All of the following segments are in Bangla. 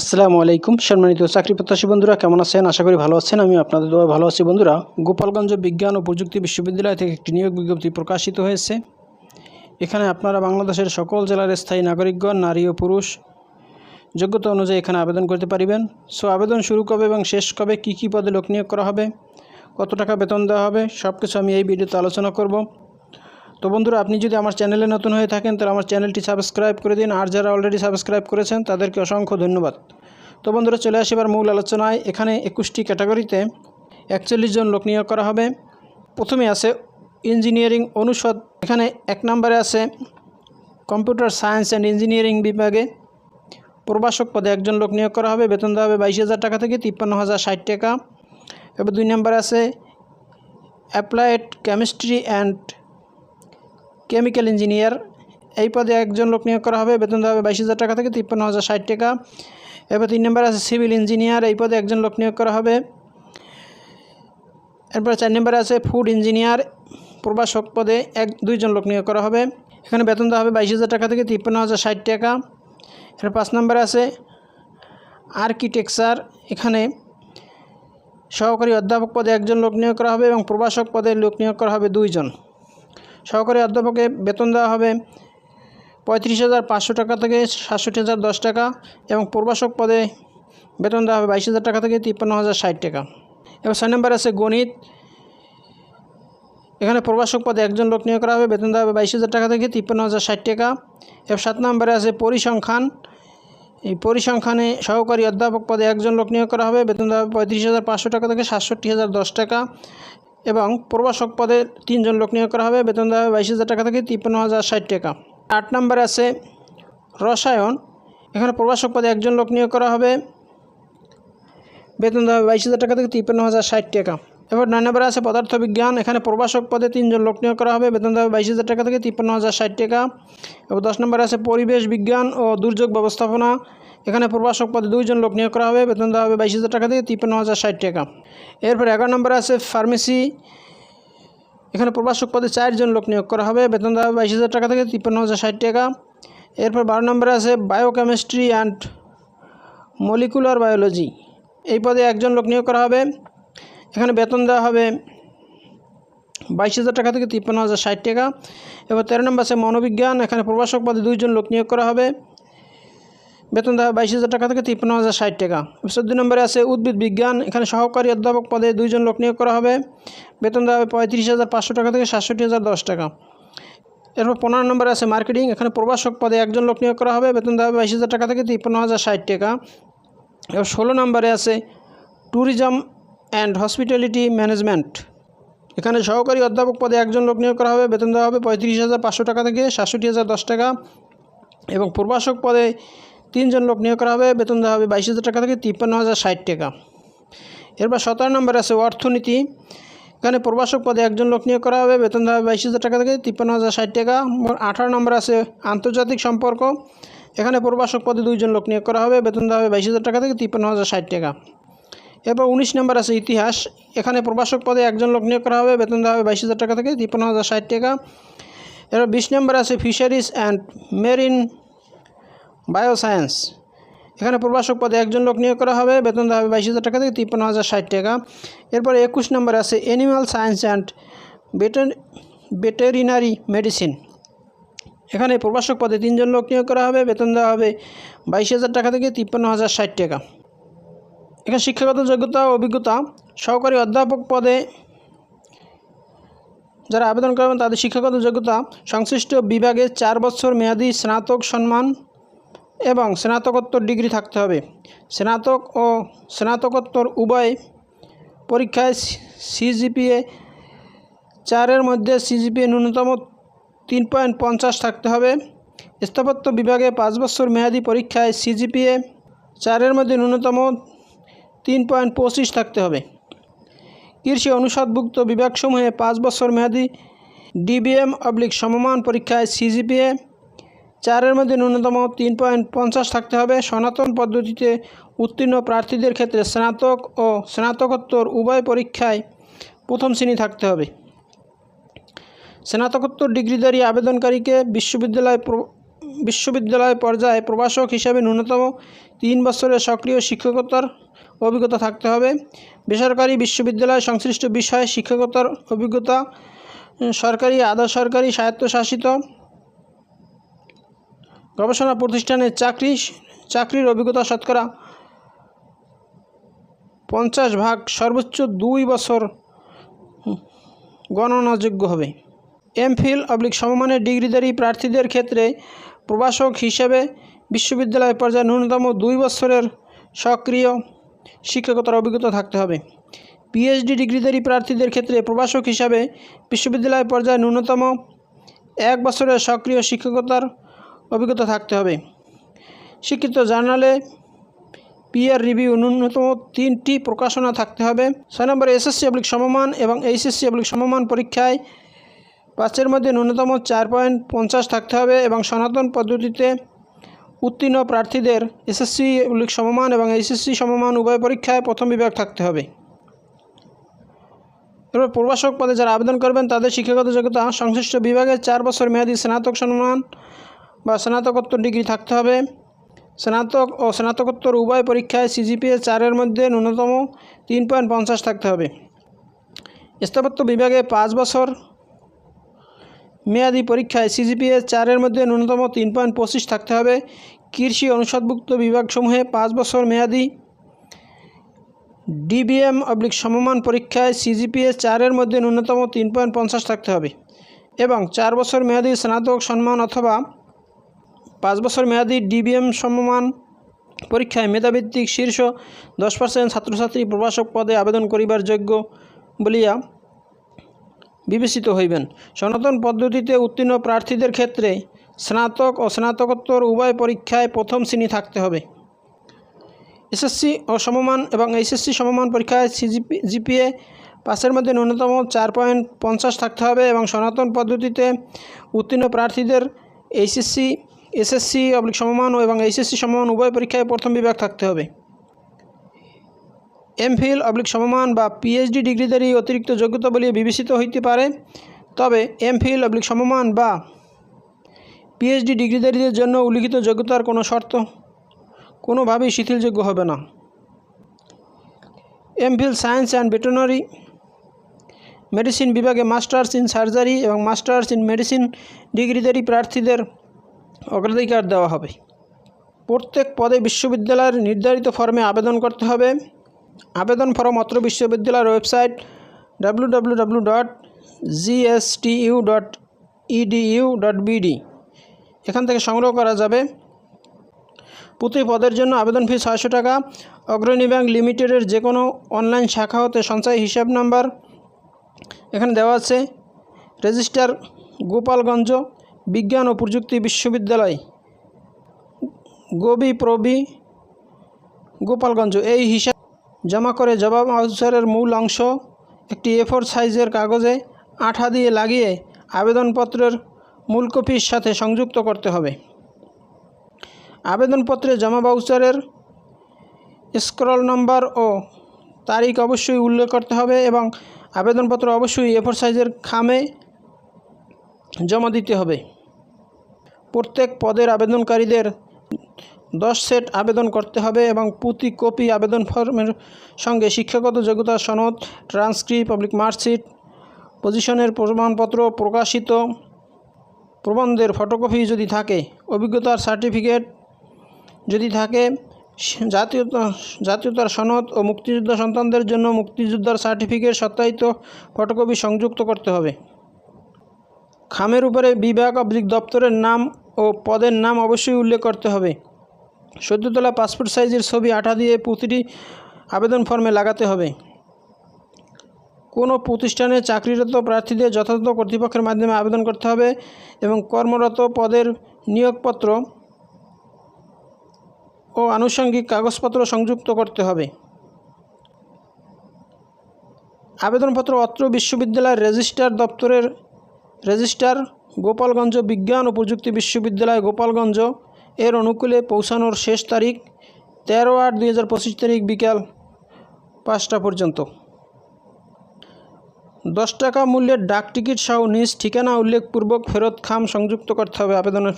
আসসালামু আলাইকুম। সম্মানিত চাকরি প্রত্যাশী বন্ধুরা, কেমন আছেন? আশা করি ভালো আছেন। আমি আপনাদের দোয়া ভালো আছি। বন্ধুরা, গোপালগঞ্জ বিজ্ঞান ও প্রযুক্তি বিশ্ববিদ্যালয় থেকে একটি নিয়োগ বিজ্ঞপ্তি প্রকাশিত হয়েছে। এখানে আপনারা বাংলাদেশের সকল জেলার স্থায়ী নাগরিকগণ, নারী ও পুরুষ, যোগ্যতা অনুযায়ী এখানে আবেদন করতে পারিবেন। সো, আবেদন শুরু কবে এবং শেষ কবে, কী কী পদে লোক নিয়োগ করা হবে, কত টাকা বেতন দেওয়া হবে সব কিছু আমি এই ভিডিওতে আলোচনা করব। তো বন্ধুরা, আপনি যদি আমার চ্যানেলে নতুন হয়ে থাকেন, তাহলে আমার চ্যানেলটি সাবস্ক্রাইব করে দিন। আর যারা অলরেডি সাবস্ক্রাইব করেছেন, তাদেরকে অসংখ্য ধন্যবাদ। তো বন্ধুরা, চলে আসি এবার মূল আলোচনায়। এখানে একুশটি ক্যাটাগরিতে একচল্লিশ জন লোক নিয়োগ করা হবে। প্রথমে আছে ইঞ্জিনিয়ারিং অনুষদ। এখানে এক নম্বরে আছে কম্পিউটার সায়েন্স অ্যান্ড ইঞ্জিনিয়ারিং বিভাগে। প্রভাষক পদে একজন লোক নিয়োগ করা হবে। বেতন দেওয়া হবে বাইশ হাজার টাকা থেকে তিপ্পান্ন হাজার ষাট টাকা। এবার দুই নম্বরে আছে applied chemistry and chemical engineer. এই পদে একজন লোক নিয়োগ করা হবে, বেতন দেওয়া হবে বাইশ হাজার টাকা থেকে তিপ্পান্ন হাজার ষাট টাকা। এরপর তিন নম্বর আছে সিভিল ইঞ্জিনিয়ার, এই পদে একজন লোক নিয়োগ করা হবে। এরপর চার নম্বরে আছে ফুড ইঞ্জিনিয়ার, প্রভাষক পদে এক, দুইজন লোক নিয়োগ করা হবে। এখানে বেতন দেওয়া হবে বাইশ হাজার টাকা থেকে তিপ্পান্ন হাজার ষাট টাকা। এর পাঁচ নম্বরে আছে আর্কিটেকচার, এখানে সহকারী অধ্যাপক পদে একজন লোক নিয়োগ করা হবে এবং প্রভাষক পদে লোক নিয়োগ করা হবে দুইজন। সহকারী অধ্যাপকে বেতন দেওয়া হবে পঁয়ত্রিশ হাজার পাঁচশো টাকা থেকে সাতষট্টি হাজার দশ টাকা এবং প্রভাষক পদে বেতন দেওয়া হবে বাইশ হাজার টাকা থেকে তিপ্পান্ন হাজার ষাট টাকা। এবার ছয় নম্বর আছে গণিত। এখানে প্রভাষক পদে একজন লোক নিয়োগ করা হবে, বেতন দেওয়া হবে বাইশ হাজার টাকা থেকে তিপ্পান্ন হাজার ষাট টাকা। এবার সাত নম্বরে আছে পরিসংখ্যান। এই পরিসংখ্যানে সহকারী অধ্যাপক পদে একজন লোক নিয়োগ করা হবে, বেতন দেওয়া হবে পঁয়ত্রিশ হাজার পাঁচশো টাকা থেকে সাতষট্টি হাজার দশ টাকা। এবং প্রভাষক পদে তিনজন লোক নিয়োগ করা হবে। বেতন দেওয়া হবে বাইশ হাজার টাকা থেকে তিপ্পান্ন হাজার ষাট টাকা। আট নম্বরে আছে রসায়ন। এখানে প্রভাষক পদে একজন লোক নিয়োগ করা হবে। বেতন দেওয়া হবে বাইশ হাজার টাকা থেকে তিপ্পান্ন হাজার ষাট টাকা। এবার নয় নম্বরে আছে পদার্থবিজ্ঞান। এখানে প্রভাষক পদে তিনজন লোক নিয়োগ করা হবে। বেতন দেওয়া হবে বাইশ হাজার টাকা থেকে তিপ্পান্ন হাজার ষাট টাকা। এবং দশ নম্বরে আছে পরিবেশ বিজ্ঞান ও দুর্যোগ ব্যবস্থাপনা। এখানে প্রভাষক পদে দুইজন লোক নিয়োগ করা হবে, বেতন দেওয়া হবে বাইশ হাজার টাকা থেকে তিপ্পান্ন হাজার ষাট টাকা। এরপর এগারো নম্বরে আছে ফার্মেসি। এখানে প্রভাষক পদে চারজন লোক নিয়োগ করা হবে, বেতন দেওয়া হবে বাইশ হাজার টাকা থেকে তিপ্পান্ন হাজার ষাট টাকা। এরপর বারো নম্বরে আছে বায়োকেমিস্ট্রি অ্যান্ড মলিকুলার বায়োলজি এই পদে একজন লোক নিয়োগ করা হবে। এখানে বেতন দেওয়া হবে বাইশ হাজার টাকা থেকে তিপ্পান্ন হাজার ষাট টাকা। এবার তেরো নম্বর আছে মনোবিজ্ঞান। এখানে প্রভাষক পদে দুইজন লোক নিয়োগ করা হবে। বেতন দেওয়া বাইশ হাজার টাকা থেকে তিপ্পান্ন হাজার ষাট টাকা। চোদ্দ নম্বরে আছে উদ্ভিদ বিজ্ঞান। এখানে সহকারী অধ্যাপক পদে দুইজন লোক নিয়োগ করা হবে। বেতন দেওয়া হবে পঁয়ত্রিশ হাজার পাঁচশো টাকা থেকে সাতষট্টি হাজার দশ টাকা। এরপর পনেরো নম্বরে আছে মার্কেটিং। এখানে প্রভাষক পদে একজন লোক নিয়োগ করা হবে। বেতন দেওয়া হবে বাইশ হাজার টাকা থেকে তিপ্পান্ন হাজার ষাট টাকা। এবার ষোলো নম্বরে আছে ট্যুরিজম অ্যান্ড হসপিটালিটি ম্যানেজমেন্ট। এখানে সহকারী অধ্যাপক পদে একজন লোক নিয়োগ করা হবে। বেতন দেওয়া হবে পঁয়ত্রিশ হাজার পাঁচশো টাকা থেকে সাতষট্টি হাজার দশ টাকা। এবং প্রভাষক পদে তিনজন লোক নিয়োগ করা হবে, বেতন দেওয়া হবে বাইশ হাজার টাকা থেকে তিপ্পান্ন হাজার ষাট টাকা। এরপর সতেরো নম্বর আছে অর্থনীতি। এখানে প্রভাষক পদে একজন লোক নিয়োগ করা হবে, বেতন দেওয়া হবে বাইশ হাজার টাকা থেকে তিপ্পান্ন হাজার ষাট টাকা। আঠারো নম্বর আছে আন্তর্জাতিক সম্পর্ক। এখানে প্রভাষক পদে দুইজন লোক নিয়োগ করা হবে, বেতন দেওয়া হবে বাইশ হাজার টাকা থেকে তিপ্পান্ন হাজার ষাট টাকা। এরপর উনিশ নম্বর আছে ইতিহাস। এখানে প্রভাষক পদে একজন লোক নিয়োগ করা হবে, বেতন দেওয়া হবে বাইশ হাজার টাকা থেকে তিপ্পান্ন হাজার ষাট টাকা। এরপর বিশ নম্বর আছে ফিশারিজ অ্যান্ড মেরিন বায়োসায়েন্স এখানে প্রভাষক পদে একজন লোক নিয়োগ করা হবে, বেতন দেওয়া হবে বাইশ হাজার টাকা থেকে তিপ্পান্ন হাজার ষাট টাকা। এরপরে একুশ নম্বর আছে animal science and veterinary medicine এখানে প্রভাষক পদে তিনজন লোক নিয়োগ করা হবে, বেতন দেওয়া হবে বাইশ হাজার টাকা থেকে তিপ্পান্ন হাজার ষাট টাকা। এখানে শিক্ষাগত যোগ্যতা অভিজ্ঞতা সহকারী অধ্যাপক পদে যারা আবেদন করবেন তাদের শিক্ষাগত যোগ্যতা সংশ্লিষ্ট বিভাগে চার বছর মেয়াদী স্নাতক সম্মান এবং স্নাতকোত্তর ডিগ্রি থাকতে হবে। স্নাতক ও স্নাতকোত্তর উভয় পরীক্ষায় সিজিপিএ চারের মধ্যে সিজিপিএ ন্যূনতম তিন পয়েন্ট পঞ্চাশ থাকতে হবে। স্থাপত্য বিভাগে পাঁচ বছর মেয়াদী পরীক্ষায় সিজিপিএ চারের মধ্যে ন্যূনতম তিন পয়েন্ট পঁচিশ থাকতে হবে। কৃষি অনুষদভুক্ত বিভাগসমূহে পাঁচ বছর মেয়াদী ডিবিএম অবলিক সমমান পরীক্ষায় সিজিপিএ চারের মধ্যে ন্যূনতম তিন পয়েন্ট পঞ্চাশ থাকতে হবে। সনাতন পদ্ধতিতে উত্তীর্ণ প্রার্থীদের ক্ষেত্রে স্নাতক ও স্নাতকোত্তর উভয় পরীক্ষায় প্রথম শ্রেণি থাকতে হবে। স্নাতকোত্তর ডিগ্রিধারী আবেদনকারীকে বিশ্ববিদ্যালয় বিশ্ববিদ্যালয় পর্যায়ে প্রভাষক হিসাবে ন্যূনতম তিন বছরের সক্রিয় শিক্ষকতার অভিজ্ঞতা থাকতে হবে। বেসরকারি বিশ্ববিদ্যালয় সংশ্লিষ্ট বিষয়ে শিক্ষকতার অভিজ্ঞতা সরকারি, আধা সরকারি, স্বায়ত্তশাসিত গবেষণা প্রতিষ্ঠানে চাকরি, চাকরির অভিজ্ঞতা শতকরা পঞ্চাশ ভাগ সর্বোচ্চ দুই বছর গণনাযোগ্য হবে। এমফিল অবলিক সমমানের ডিগ্রিধারী প্রার্থীদের ক্ষেত্রে প্রভাষক হিসেবে বিশ্ববিদ্যালয় পর্যায়ে ন্যূনতম দুই বছরের সক্রিয় শিক্ষকতার অভিজ্ঞতা থাকতে হবে। পিএইচডি ডিগ্রিধারী প্রার্থীদের ক্ষেত্রে প্রভাষক হিসাবে বিশ্ববিদ্যালয় পর্যায়ে ন্যূনতম এক বছরের সক্রিয় শিক্ষকতার অভিজ্ঞতা থাকতে হবে। শিক্ষিত জার্নালে পিয়ার রিভিউ ন্যূনতম তিনটি প্রকাশনা থাকতে হবে। ছয় নম্বরে এসএসসি অবলিক সমমান এবং এইচএসসি অবলিক সমমান পরীক্ষায় পাঁচের মধ্যে ন্যূনতম চার পয়েন্ট পঞ্চাশ থাকতে হবে এবং সনাতন পদ্ধতিতে উত্তীর্ণ প্রার্থীদের এসএসসি অবলিক সমমান এবং এইচএসসি সমমান উভয় পরীক্ষায় প্রথম বিভাগ থাকতে হবে। এবার প্রভাষক পদে যারা আবেদন করবেন তাদের শিক্ষাগত যোগ্যতা সংশ্লিষ্ট বিভাগে চার বছর মেয়াদী স্নাতক সম্মান বা স্নাতকোত্তর ডিগ্রি থাকতে হবে। স্নাতক ও স্নাতকোত্তর উভয় পরীক্ষায় সিজিপিএ চারের মধ্যে ন্যূনতম তিন পয়েন্ট পঞ্চাশ থাকতে হবে। স্থাপত্য বিভাগে পাঁচ বছর মেয়াদি পরীক্ষায় সিজিপিএ চারের মধ্যে ন্যূনতম তিন পয়েন্ট পঁচিশ থাকতে হবে। কৃষি অনুষদভুক্ত বিভাগসমূহে পাঁচ বছর মেয়াদি ডিবিএম অবলিক সমমান পরীক্ষায় সিজিপিএ চারের মধ্যে ন্যূনতম তিন পয়েন্ট পঞ্চাশ থাকতে হবে এবং চার বছর মেয়াদি স্নাতক সম্মান অথবা পাঁচ বছর মেয়াদি ডিবিএম সমমান পরীক্ষায় মেধাভিত্তিক শীর্ষ দশ পার্সেন্ট ছাত্রছাত্রী প্রভাষক পদে আবেদন করিবার যোগ্য বলিয়া বিবেচিত হইবেন। সনাতন পদ্ধতিতে উত্তীর্ণ প্রার্থীদের ক্ষেত্রে স্নাতক ও স্নাতকোত্তর উভয় পরীক্ষায় প্রথম শ্রেণি থাকতে হবে। এসএসসি ও সমমান এবং এইচএসসি সমমান পরীক্ষায় সিজিপি, জিপিএ পাশের মধ্যে ন্যূনতম চার পয়েন্ট পঞ্চাশ থাকতে হবে এবং সনাতন পদ্ধতিতে উত্তীর্ণ প্রার্থীদের এইচএসসি এসএসসি অবলিক সমমান এবং এইচএসসি সমমান, উভয় পরীক্ষায় প্রথম বিভাগ থাকতে হবে। এমফিল অবলিক সমমান বা পিএইচডি ডিগ্রিধারী অতিরিক্ত যোগ্যতা বলিয়ে বিবেচিত হইতে পারে। তবে এমফিল অবলিক সমমান বা পিএইচডি ডিগ্রিধারীদের জন্য উল্লিখিত যোগ্যতার কোনো শর্ত কোনোভাবেই শিথিলযোগ্য হবে না। MPhil science and veterinary medicine বিভাগে মাস্টার্স ইন সার্জারি এবং মাস্টার্স ইন মেডিসিন ডিগ্রিধারী প্রার্থীদের অগ্রাধিকার দেওয়া হবে। প্রত্যেক পদে বিশ্ববিদ্যালয়ের নির্ধারিত ফর্মে আবেদন করতে হবে। আবেদন ফর্ম অত্র বিশ্ববিদ্যালয়ের website W W W dot dot dot এখান থেকে সংগ্রহ করা যাবে। প্রতি পদের জন্য আবেদন ফি ছয়শো টাকা। অগ্রণী ব্যাংক লিমিটেডের যে কোনো অনলাইন শাখা হতে সঞ্চয় হিসাব নাম্বার এখানে দেওয়া আছে। রেজিস্টার গোপালগঞ্জ বিজ্ঞান ও প্রযুক্তি বিশ্ববিদ্যালয়, গবি প্রবি, গোপালগঞ্জ। এই হিসাব জমা করে জবাব আউসারের মূল অংশ, একটি এফোর সাইজের কাগজে আঠা দিয়ে লাগিয়ে আবেদনপত্রের মূল কপির সাথে সংযুক্ত করতে হবে। আবেদনপত্রে জমা বাউচারের স্ক্রল নম্বর ও তারিখ অবশ্যই উল্লেখ করতে হবে এবং আবেদনপত্র অবশ্যই এফোর সাইজের খামে জমা দিতে হবে। প্রত্যেক পদের আবেদনকারীদের দশ সেট আবেদন করতে হবে এবং প্রতি কপি আবেদন ফর্মের সঙ্গে শিক্ষাগত যোগ্যতা সনদ ট্রান্সক্রিপ্ট পাবলিক মার্কশিট পজিশনের প্রমাণপত্র, প্রকাশিত প্রবন্ধের ফটোকপি যদি থাকে, অভিজ্ঞতার সার্টিফিকেট যদি থাকে, জাতীয়তা, জাতীয়তার সনদ ও মুক্তিযোদ্ধা সন্তানদের জন্য মুক্তিযোদ্ধার সার্টিফিকেট সত্যায়িত ফটোকপি সংযুক্ত করতে হবে। খামের উপরে বিভাগ অবলিক দপ্তরের নাম ও পদের নাম অবশ্যই উল্লেখ করতে হবে। সদ্যতলা পাসপোর্ট সাইজের ছবি আঠা দিয়ে প্রতিটি আবেদন ফর্মে লাগাতে হবে। কোনো প্রতিষ্ঠানে চাকরিরত প্রার্থীদের যথাযথ কর্তৃপক্ষের মাধ্যমে আবেদন করতে হবে এবং কর্মরত পদের নিয়োগপত্র ও আনুষঙ্গিক কাগজপত্র সংযুক্ত করতে হবে। আবেদনপত্র অত্র বিশ্ববিদ্যালয়ের রেজিস্ট্রার দপ্তরের রেজিস্ট্রার গোপালগঞ্জ বিজ্ঞান ও প্রযুক্তি বিশ্ববিদ্যালয় গোপালগঞ্জ এর অনুকূলে পৌঁছানোর শেষ তারিখ তেরো আট দুই তারিখ বিকাল পাঁচটা পর্যন্ত। দশ টাকা মূল্যের ডাক টিকিট সহ নিজ ঠিকানা উল্লেখপূর্বক ফেরত খাম সংযুক্ত করতে হবে আবেদনের,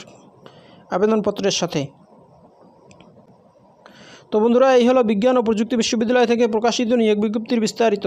আবেদনপত্রের সাথে। তো বন্ধুরা, এই হলো বিজ্ঞান ও প্রযুক্তি বিশ্ববিদ্যালয় থেকে প্রকাশিত নিয়োগ বিজ্ঞপ্তির বিস্তারিত।